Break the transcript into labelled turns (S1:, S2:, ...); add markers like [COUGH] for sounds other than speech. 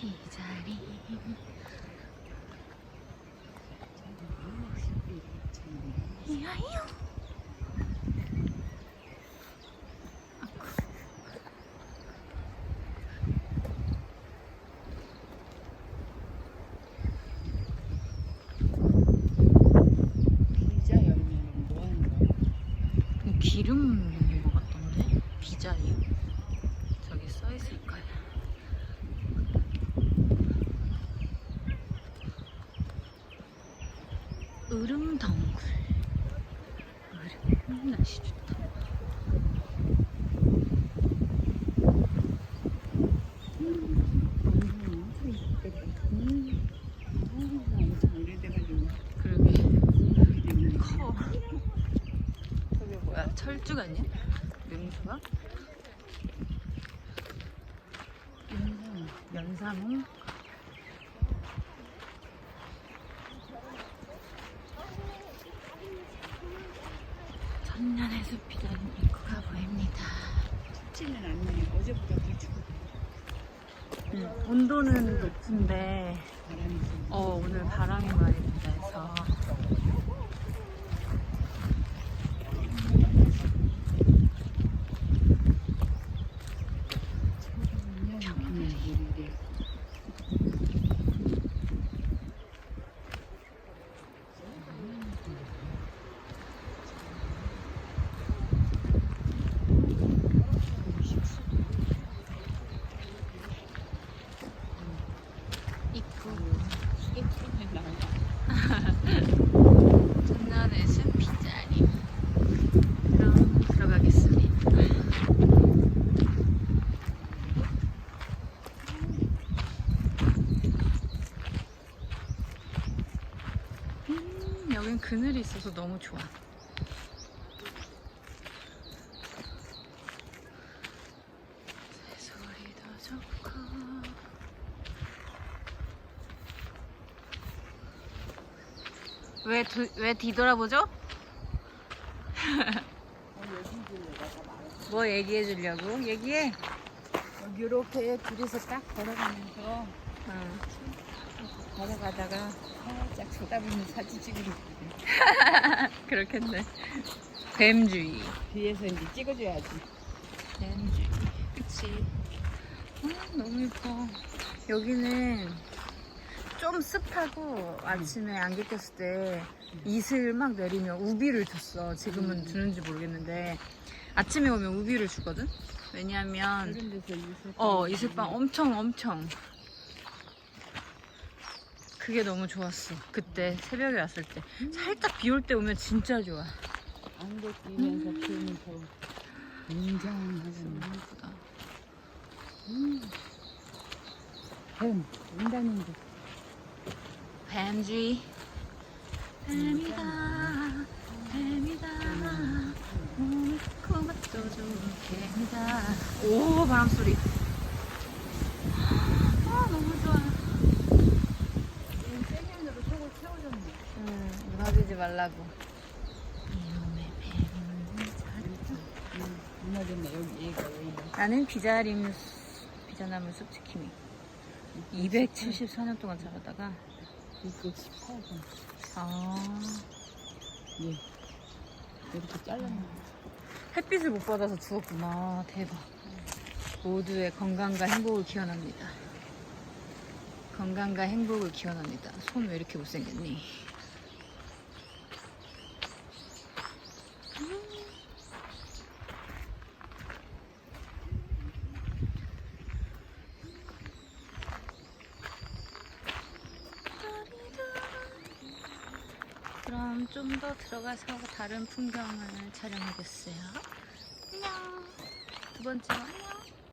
S1: 비자리. 이야이요?
S2: 뭐
S1: 기름인 것 같던데? 비자리요? 저기 써 있을 거야 으름덩굴 으름 날씨 좋다 그러게. 커 저게 뭐야 철쭉 아니야? 능수가?
S2: 연상.
S1: 연산 천년의 숲이라는 입구가 보입니다
S2: 춥지는 않네. 어제보다 더 추워.
S1: 응, 온도는 높은데
S2: 바람이 좀.
S1: 어 오늘 바람이 많이 분다 해서
S2: 그냥 이게
S1: 입구
S2: 수도꼭지 나와.
S1: 천년의 숲 빗자리 그럼 들어가겠습니다 음, 여긴 그늘이 있어서 너무 좋아 왜, 두, 왜 뒤돌아보죠? [LAUGHS] 뭐 얘기해 주려고? 얘기해.
S2: 이렇게 둘이서 딱 걸어가면서
S1: 응.
S2: 걸어가다가 살짝 쳐다보는 사진 찍으러 [LAUGHS]
S1: 그렇겠네. 뱀주의.
S2: 뒤에서 이제 찍어줘야지.
S1: 뱀주의. 그치. 아, 너무 예뻐. 여기는 좀 습하고 아침에 안개 꼈을 때 이슬 막 내리면 우비를 줬어. 지금은
S2: 음.
S1: 주는지 모르겠는데 아침에 오면 우비를 주거든? 왜냐면
S2: 이슬
S1: 어, 이슬빵 엄청 엄청. 그게 너무 좋았어. 그때 새벽에 왔을 때. 살짝 비 올 때 오면 진짜 좋아.
S2: 안개 끼면서 굉장하잖아.
S1: 너무 예쁘다.
S2: 음. 뱀, 온다는데.
S1: 뱀쥐. 뱀이다. 뱀이다. 코맛도 좋은 뱀이다. 오, 바람 소리. 아, 너무 좋아.
S2: 세면으로 속을 채워줬네.
S1: 응, 무너지지 말라고. 나는 비자림 비자나무 숲지킴이 274년 동안 자라다가
S2: 이거 18번.
S1: 아
S2: 예. 이렇게 잘라놓은
S1: 햇빛을 못 받아서 죽었구나 대박 모두의 건강과 행복을 기원합니다 건강과 행복을 기원합니다 손 왜 이렇게 못생겼니 그럼 좀 더 들어가서 다른 풍경을 촬영하겠어요. 안녕. 두 번째 안녕.